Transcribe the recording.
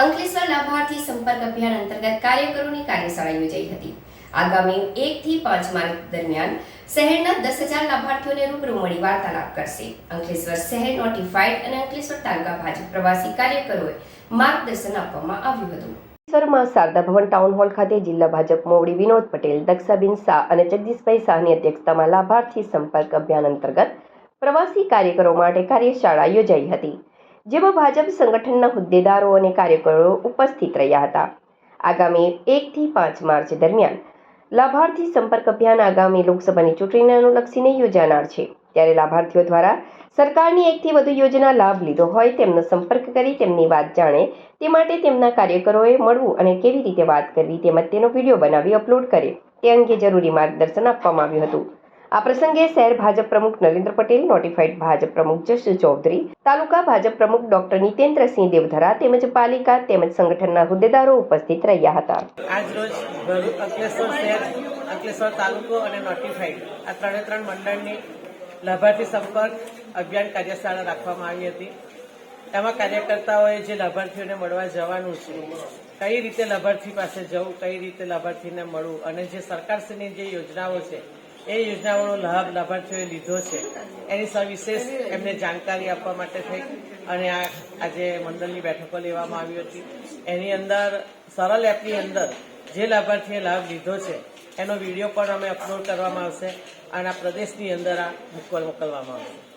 અંકલેશ્વર લાભાર્થી સંપર્ક અભિયાન અંતર્ગત કાર્યકરોની કાર્યશાળા યોજાઈ હતી. આગામી એક થી પાંચ માર્ચ દરમિયાન શહેરના દસ હજાર લાભાર્થીઓને રૂબરૂ મળી વાર્તાલાપ કરશે. અંકલેશ્વર શહેર નોટિફાઈડ અને અંકલેશ્વર તાલુકા ભાજપ પ્રવાસી કાર્યકરોએ માર્ગદર્શન આપવામાં આવ્યું હતું. અંકલેશ્વરમાં શારદા ભવન ટાઉન હોલ ખાતે જિલ્લા ભાજપ મોવડી વિનોદ પટેલ, દક્ષાબેન શાહ અને જગદીશભાઈ શાહની અધ્યક્ષતામાં લાભાર્થી સંપર્ક અભિયાન અંતર્ગત પ્રવાસી કાર્યકરો માટે કાર્યશાળા યોજાઈ હતી. જેમાં ભાજપ સંગઠનના હોદ્દેદારો અને કાર્યકરો ઉપસ્થિત રહ્યા હતા. આગામી એકથી પાંચ માર્ચ દરમિયાન લાભાર્થી સંપર્ક અભિયાન આગામી લોકસભાની ચૂંટણીને અનુલક્ષીને યોજાનાર છે. ત્યારે લાભાર્થીઓ દ્વારા સરકારની એકથી વધુ યોજના લાભ લીધો હોય તેમનો સંપર્ક કરી તેમની વાત જાણે તે માટે તેમના કાર્યકરોએ મળવું અને કેવી રીતે વાત કરવી તેમજ તેનો વીડિયો બનાવી અપલોડ કરે તે અંગે જરૂરી માર્ગદર્શન આપવામાં આવ્યું હતું. આ પ્રસંગે શહેર ભાજપ પ્રમુખ નરેન્દ્ર પટેલ, નોટિફાઈડ ભાજપ પ્રમુખ જશ ચૌધરી, તાલુકા ભાજપ પ્રમુખ ડોક્ટર નિતેન્દ્રસિંહ દેવધરા તેમજ પાલિકા તેમજ સંગઠનના હોદ્દેદારો ઉપસ્થિત રહ્યા હતા. આજ અંકલેશ્વર શહેર અંકલેશ્વર તાલુકો અને નોટિફાઈડ આ ત્રણે ત્રણ મંડળની લાભાર્થી સંપર્ક અભિયાન કાર્યશાળા રાખવામાં આવી હતી. એમાં કાર્યકર્તાઓએ જે લાભાર્થીઓને મળવા જવાનું છે, કઈ રીતે લાભાર્થી પાસે જવું, કઈ રીતે લાભાર્થીને મળવું અને જે સરકારશ્રીની જે યોજનાઓ છે એ યોજનાઓનો લાભ લાભાર્થીઓએ લીધો છે. એની સવિશેષ એમને જાણકારી આપવા માટે થઈ અને આ આજે મંડળની બેઠકો લેવામાં આવી હતી. એની અંદર સરળ એપની અંદર જે લાભાર્થીએ લાભ લીધો છે, એનો વીડિયો પણ અમે અપલોડ કરવામાં આવશે અને આ પ્રદેશની અંદર આ મોકલ મોકલવામાં આવશે.